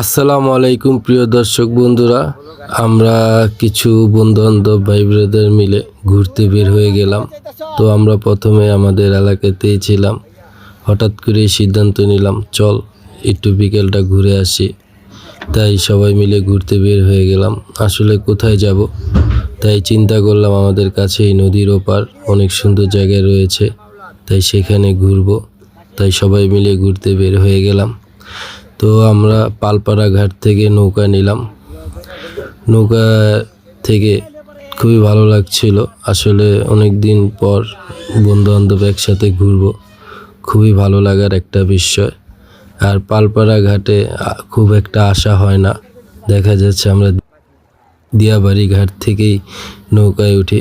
আসসালামু আলাইকুম, প্রিয় দর্শক বন্ধুরা। আমরা কিছু বন্ধু বান্ধব ভাই ব্রাদার মিলে ঘুরতে বের হয়ে গেলাম। তো আমরা প্রথমে আমাদের এলাকাতেই ছিলাম। হঠাৎ করে সিদ্ধান্ত নিলাম, চল একটু বিকেলটা ঘুরে আসি। তাই সবাই মিলে ঘুরতে বের হয়ে গেলাম। আসলে কোথায় যাব? তাই চিন্তা করলাম আমাদের কাছে এই নদীর ওপার অনেক সুন্দর জায়গায় রয়েছে, তাই সেখানে ঘুরবো। তাই সবাই মিলে ঘুরতে বের হয়ে গেলাম। তো আমরা পালপাড়া ঘাট থেকে নৌকা নিলাম। নৌকা থেকে খুবই ভালো লাগছিল। আসলে অনেক দিন পর বন্ধু বান্ধব একসাথে ঘুরবো, খুবই ভালো লাগার একটা বিষয়। আর পালপাড়া ঘাটে খুব একটা আশা হয় না। দেখা যাচ্ছে আমরা দিয়াবাড়ি ঘাট থেকেই নৌকায় উঠি।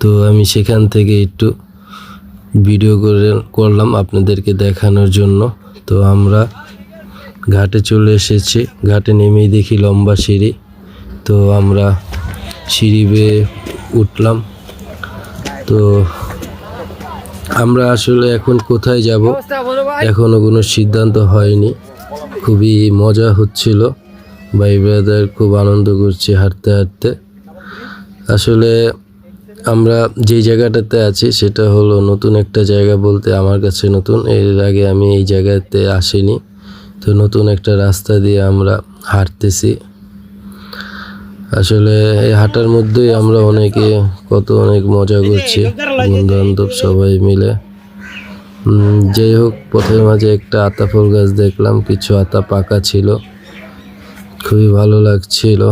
তো আমি সেখান থেকে একটু ভিডিও করে করলাম আপনাদেরকে দেখানোর জন্য। তো আমরা ঘাটে চলে এসেছি। ঘাটে নেমেই দেখি লম্বা সিঁড়ি। তো আমরা সিঁড়ি বেয়ে উঠলাম। তো আমরা আসলে এখন কোথায় যাব এখনও কোনো সিদ্ধান্ত হয়নি। খুবই মজা হচ্ছিল। ভাই ব্রাদার খুব আনন্দ করছি হাঁটতে হাঁটতে। আসলে আমরা যেই জায়গাটাতে আছি সেটা হলো নতুন একটা জায়গা বলতে আমার কাছে নতুন। এর আগে আমি এই জায়গাতে আসিনি। তো নতুন একটা রাস্তা দিয়ে আমরা হাঁটতেছি। আসলে এই হাঁটার মধ্যেই আমরা অনেকে কত অনেক মজা করছি বন্ধু বান্ধব সবাই মিলে। যাই হোক, পথের মাঝে একটা আতা ফল গাছ দেখলাম, কিছু আতা পাকা ছিল, খুবই ভালো লাগছিল।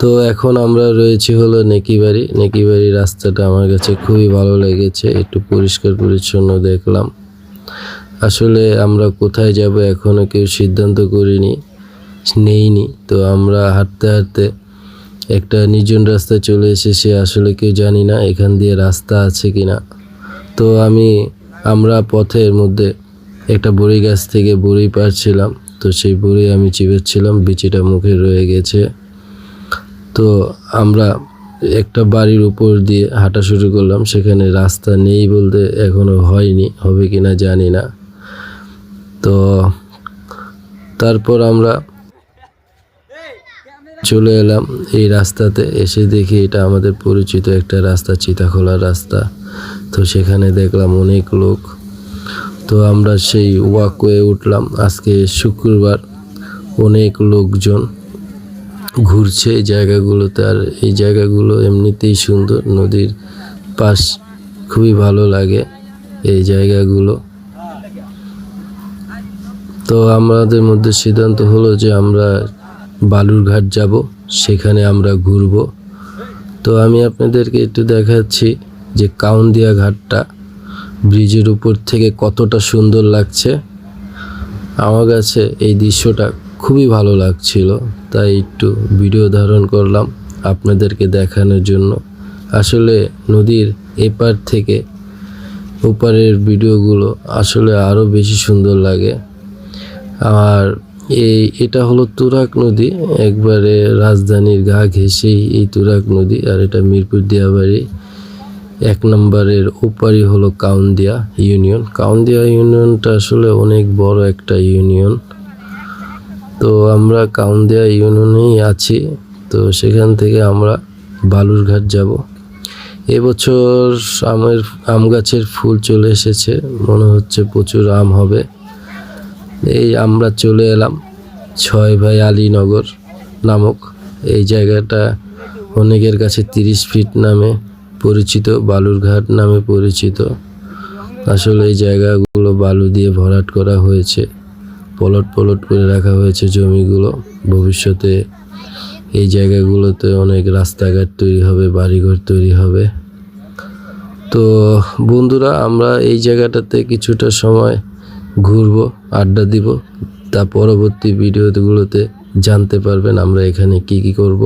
তো এখন আমরা রয়েছি হলো নেকিবাড়ি। নেকিবাড়ি রাস্তাটা আমার কাছে খুবই ভালো লেগেছে, একটু পরিষ্কার পরিচ্ছন্ন দেখলাম। আসলে আমরা কোথায় যাব এখনও কেউ সিদ্ধান্ত করিনি, নেইনি। তো আমরা হাঁটতে হাঁটতে একটা নির্জন রাস্তায় চলে এসেছি, আসলে কেউ জানি না এখান দিয়ে রাস্তা আছে কি না তো আমি, আমরা পথের মধ্যে একটা বড়ি গাছ থেকে বড়ি পাড়ছিলাম। তো সেই বড়ি আমি চিবেছিলাম বিচিটা মুখে রয়ে গেছে। তো আমরা একটা বাড়ির উপর দিয়ে হাঁটা শুরু করলাম, সেখানে রাস্তা নেই বলতে এখনও হয়নি, হবে কিনা জানি না। তো তারপর আমরা চলে এলাম এই রাস্তাতে। এসে দেখি এটা আমাদের পরিচিত একটা রাস্তা চিতাখোলা রাস্তা। তো সেখানে দেখলাম অনেক লোক। তো আমরা সেই ওয়াকওয়ে উঠলাম। আজকে শুক্রবার অনেক লোকজন ঘুরছে এই জায়গাগুলোতে। আর এই জায়গাগুলো এমনিতেই সুন্দর। নদীর পাশ খুবই ভালো লাগে এই জায়গাগুলো। তো আমাদের মধ্যে সিদ্ধান্ত হলো যে আমরা বালুরঘাট যাব, সেখানে আমরা ঘুরব। তো আমি আপনাদেরকে একটু দেখাচ্ছি যে কাউন্দিয়া ঘাটটা, ব্রিজের উপর থেকে কতটা সুন্দর লাগছে। আমার কাছে এই দৃশ্যটা খুবই ভালো লাগছিল, তাই একটু ভিডিও ধারণ করলাম আপনাদেরকে দেখানোর জন্য। আসলে নদীর এপার থেকে ওপারের ভিডিওগুলো আসলে আরও বেশি সুন্দর লাগে। আর এই, এটা হলো তুরাক নদী। একবারে রাজধানীর গা ঘেঁষেই এই তুরাক নদী, আর এটা মিরপুর দিয়াবাড়ি। এক নম্বরের ওপারই হলো কাউন্দিয়া ইউনিয়ন। কাউন্দিয়া ইউনিয়নটা আসলে অনেক বড় একটা ইউনিয়ন। তো আমরা কাউন্দিয়া ইউনিয়নেই আছি, তো সেখান থেকে আমরা বালুরঘাট যাব। এবছর আমের আম গাছের ফুল চলে এসেছে, মনে হচ্ছে প্রচুর আম হবে। এই আমরা চলে এলাম ছয় ভাই আলীনগর নামক এই জায়গাটা অনেকের কাছে তিরিশ ফিট নামে পরিচিত, বালুরঘাট নামে পরিচিত। আসলে এই জায়গাগুলো বালু দিয়ে ভরাট করা হয়েছে। পলট পলট করে রাখা হয়েছে জমিগুলো। ভবিষ্যতে এই জায়গাগুলোতে অনেক রাস্তাঘাট তৈরি হবে, বাড়িঘর তৈরি হবে। তো বন্ধুরা, আমরা এই জায়গাটাতে কিছুটা সময় ঘুরবো আড্ডা দিব। তা পরবর্তী ভিডিওগুলোতে জানতে পারবেন আমরা এখানে কি কি করব।